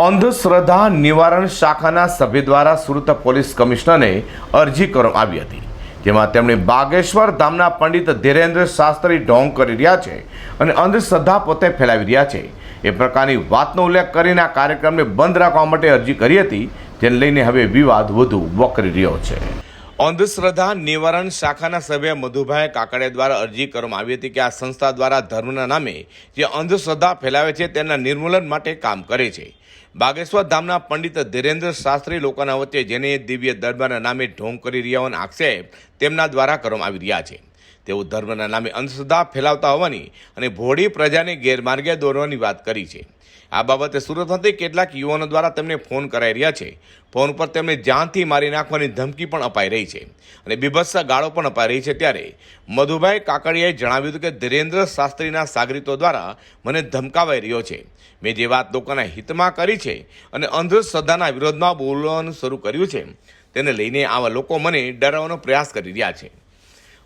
અંધશ્રદ્ધા નિવારણ શાખાના સભ્ય દ્વારા સુરત પોલીસ કમિશનરને અરજી કરવામાં આવી હતી. જેમાં તેમણે બાગેશ્વર ધામના પંડિત ધીરેન્દ્ર શાસ્ત્રી ઢોંગ કરી રહ્યા છે અને અંધશ્રદ્ધા પોતે ફેલાવી રહ્યા છે. એ પ્રકારની વાતનો ઉલ્લેખ કરીને આ કાર્યક્રમને બંધ રાખવા માટે અરજી કરી હતી, જેને લઈને હવે વિવાદ વધુ વકરી રહ્યો છે. અંધશ્રદ્ધા નિવારણ શાખાના સભ્ય મધુભાઈ કાકડિયા દ્વારા અરજી કરવામાં આવી હતી કે આ સંસ્થા દ્વારા ધર્મના નામે જે અંધશ્રદ્ધા ફેલાવે છે તેના નિર્મૂલન માટે કામ કરે છે. બાગેશ્વર ધામના પંડિત ધીરેન્દ્ર શાસ્ત્રી લોકોના વચ્ચે જેને દિવ્ય દરબારના નામે ઢોંગ કરી રહ્યા આક્ષેપ તેમના દ્વારા કરવામાં આવી રહ્યા છે. તેઓ ધર્મના નામે અંધશ્રદ્ધા ફેલાવતા હોવાની અને ભોળી પ્રજાને ગેરમાર્ગે દોરવાની વાત કરી છે. આ બાબતે સુરતમાંથી કેટલાક યુવાનો દ્વારા તેમને ફોન કરાઈ રહ્યા છે. ફોન પર તેમને જાનથી મારી નાખવાની ધમકી પણ અપાઈ રહી છે અને બીભત્સ ગાળો પણ અપાઈ રહી છે ત્યારે મધુભાઈ કાકડિયાએ જણાવ્યું હતું કે ધીરેન્દ્ર શાસ્ત્રીના સાગરીતો દ્વારા મને ધમકાવાઈ રહ્યો છે. મેં જે વાત લોકોના હિતમાં કરી છે અને અંધશ્રદ્ધાના વિરોધમાં બોલવાનું શરૂ કર્યું છે, તેને લઈને આવા લોકો મને ડરાવવાનો પ્રયાસ કરી રહ્યા છે.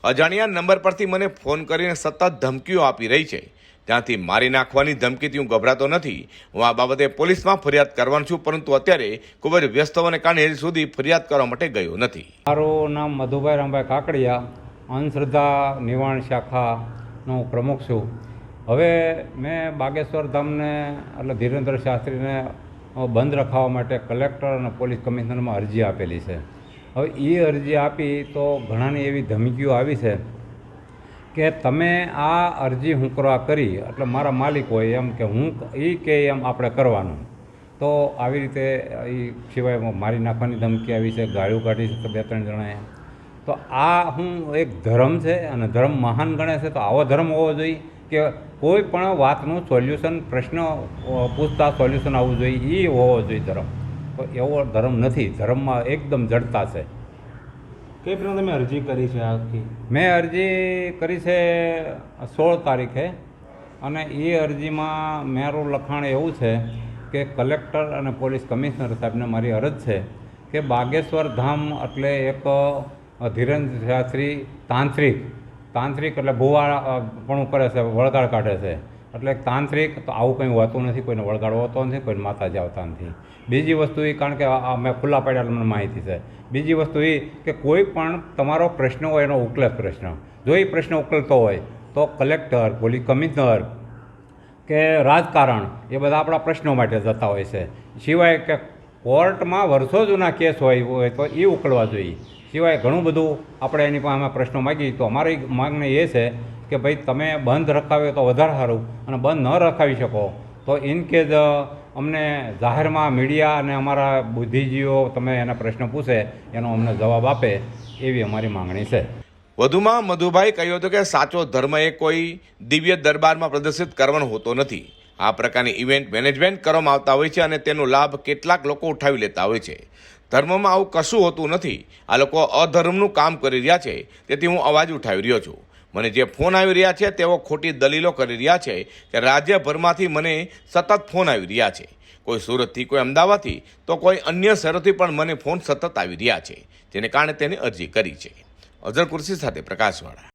અજાણ્યા નંબર પરથી મને ફોન કરીને સતત ધમકીઓ આપી રહી છે. ત્યાંથી મારી નાખવાની ધમકીથી હું ગભરાતો નથી. હું આ બાબતે પોલીસમાં ફરિયાદ કરવાનો છું, પરંતુ અત્યારે ખૂબ જ વ્યસ્ત હોવાને કારણે હજી સુધી ફરિયાદ કરવા માટે ગયો નથી. મારું નામ મધુભાઈ રામભાઈ કાકડિયા, અંધશ્રદ્ધા નિવારણ શાખાનો પ્રમુખ છું. હવે મેં બાગેશ્વર ધામને, એટલે ધીરેન્દ્ર શાસ્ત્રીને બંધ રખાવા માટે કલેક્ટર અને પોલીસ કમિશનરમાં અરજી આપેલી છે. હવે એ અરજી આપી તો ઘણાની એવી ધમકીઓ આવી છે કે તમે આ અરજી હું કરવા કરી, એટલે મારા માલિક હોય એમ કે હું એ કે એમ આપણે કરવાનું. તો આવી રીતે એ સિવાય મારી નાખવાની ધમકી આવી છે, ગાળ્યું કાઢી છે બે ત્રણ જણાએ. તો આ હું એક ધર્મ છે અને ધર્મ મહાન ગણે છે તો આવો ધર્મ હોવો જોઈએ કે કોઈ પણ વાતનું સોલ્યુશન, પ્રશ્ન પૂછતા સોલ્યુશન આવવું જોઈએ એ હોવો જોઈએ ધર્મ. એવો ધર્મ નથી. ધર્મમાં એકદમ જડતા છે. કઈ પ્રમાણે તમે અરજી કરી છે આખી? મેં અરજી કરી છે સોળ તારીખે. અને એ અરજીમાં મારું લખાણ એવું છે કે કલેક્ટર અને પોલીસ કમિશનર સાહેબને મારી અરજ છે કે બાગેશ્વર ધામ એટલે એક ધીરેન્દ્ર શાસ્ત્રી તાંત્રિક. તાંત્રિક એટલે ભુવા પણ કરે છે વળગાડ કાઢે છે. એટલે તાંત્રિક, તો આવું કંઈ હોતું નથી, કોઈને વળગાડો હોતો નથી, કોઈને માતાજી આવતા નથી. બીજી વસ્તુ એ કારણ કે આ મેં ખુલ્લા પાડ્યા મને માહિતી છે. બીજી વસ્તુ એ કે કોઈ પણ તમારો પ્રશ્ન હોય એનો ઉકેલ પ્રશ્ન. જો એ પ્રશ્ન ઉકેલતો હોય, તો કલેક્ટર, પોલીસ કમિશનર કે રાજકારણ, એ બધા આપણા પ્રશ્નો માટે જતા હોય છે. સિવાય કે કોર્ટમાં વર્ષો જૂના કેસ હોય હોય તો એ ઉકળવા જોઈએ. સિવાય ઘણું બધું આપણે એની પાસે અમે પ્રશ્નો માગી. તો અમારી માગણી એ છે કે ભાઈ, તમે બંધ રખાવ્યો તો વધારે સારું અને બંધ ન રખાવી શકો. તો ઇન કેસ અમને જાહેરમાં મીડિયા અને અમારા બુદ્ધિજીવીઓ તમે એના પ્રશ્ન પૂછે, એનો અમને જવાબ આપે, એવી અમારી માંગણી છે. વધુમાં મધુભાઈ કહ્યું હતું કે સાચો ધર્મ એ કોઈ દિવ્ય દરબારમાં પ્રદર્શિત કરવાનો હોતો નથી. આ પ્રકારની ઇવેન્ટ મેનેજમેન્ટ કરવામાં આવતા હોય છે અને તેનો લાભ કેટલાક લોકો ઉઠાવી લેતા હોય છે. ધર્મમાં આવું કશું હોતું નથી. આ લોકો અધર્મનું કામ કરી રહ્યા છે. તેથી હું અવાજ ઉઠાવી રહ્યો છું. મને જે ફોન આવી રહ્યા છે, તેઓ ખોટી દલીલો કરી રહ્યા છે કે રાજ્યભરમાંથી મને સતત ફોન આવી રહ્યા છે. કોઈ સુરતથી, કોઈ અમદાવાદથી, તો કોઈ અન્ય શહેરોથી પણ મને ફોન સતત આવી રહ્યા છે, જેને કારણે તેની અરજી કરી છે. અઝર કુર્સી સાથે પ્રકાશવાળા.